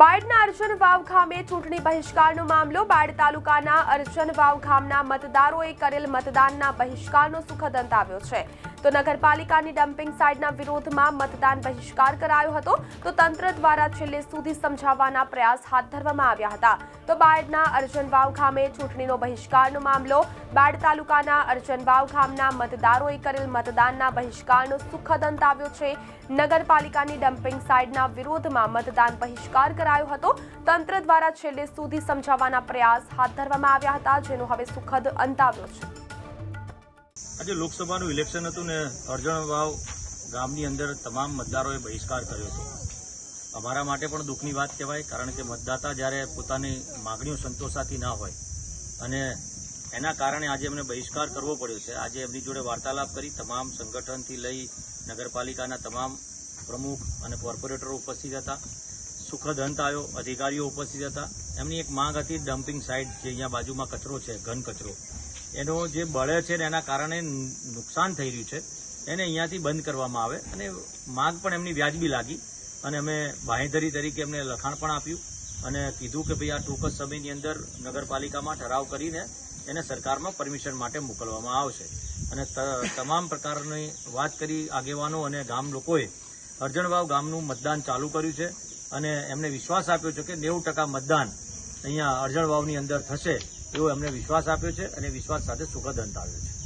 બાયડના અર્જન વાવ ખામે ચૂંટણી બહિષ્કારનો મામલો. બાયડ તાલુકાના અર્જન વાવ ગામના મતદારોએ કરેલ મતદાનના બહિષ્કારનો સુખદ અંત આવ્યો છે. તો નગરપાલિકાની ડમ્પિંગ સાઇટના વિરોધમાં મતદાન બહિષ્કાર કરાયો હતો. તો તંત્ર દ્વારા છેલ્લે સુધી સમજાવવાના પ્રયાસ હાથ ધરવામાં આવ્યા હતા. તો બાયડના અર્જન વાવ ખામે ચૂંટણીનો બહિષ્કારનો મામલો, બાયડ તાલુકાના અર્જન વાવ ગામના મતદારોએ કરેલ મતદાનના બહિષ્કારનો સુખદ અંત આવ્યો છે. નગરપાલિકાની ડમ્પિંગ સાઇટના વિરોધમાં મતદાન બહિષ્કાર કરાયો હતો. તંત્ર દ્વારા છેલ્લે સુધી સમજાવવાના પ્રયાસ હાથ ધરવામાં આવ્યા હતા, જેનો હવે સુખદ અંત આવ્યો છે. આજે લોકસભાનું ઇલેક્શન હતું ને અરજણ વાવ ગામની અંદર તમામ મતદારોએ બહિષ્કાર કર્યો હતો. અમારા માટે પણ દુઃખની વાત કહેવાય, કારણ કે મતદાતા જ્યારે પોતાની માગણીઓ સંતોષાતી ના હોય અને એના કારણે આજે એમને બહિષ્કાર કરવો પડ્યો છે. આજે એમની જોડે વાર્તાલાપ કરી તમામ સંગઠનથી લઈ નગરપાલિકાના તમામ પ્રમુખ અને કોર્પોરેટરો ઉપસ્થિત હતા. સુખદ અંત આવ્યો અધિકારીઓ ઉપસ્થિત હતા. એમની એક માંગ હતી ડમ્પિંગ સાઇટ જે અહીંયા બાજુમાં કચરો છે, ઘન કચરો. એનો જે બળે છે ને એના કારણે નુકસાન થઈ રહ્યું છે, એને અહીંયાથી બંધ કરવામાં આવે અને માંગ પણ એમની વ્યાજબી લાગી અને અમે બાંહેધરી તરીકે એમને લખાણ પણ આપ્યું અને કીધું કે ભાઈ આ ટૂંક સમયની અંદર નગરપાલિકામાં ઠરાવ કરીને એને સરકારમાં પરમિશન માટે મોકલવામાં આવશે. અને તમામ પ્રકારની વાત કરી આગેવાનો અને ગામ લોકોએ અરજણવાવ ગામનું મતદાન ચાલુ કર્યું છે અને એમને વિશ્વાસ આપ્યો છે કે નેવું ટકા મતદાન અહીંયા અરજણવાવની અંદર થશે. એવો એમને વિશ્વાસ આપ્યો છે અને વિશ્વાસ સાથે સુખદ અંત આવ્યો છે.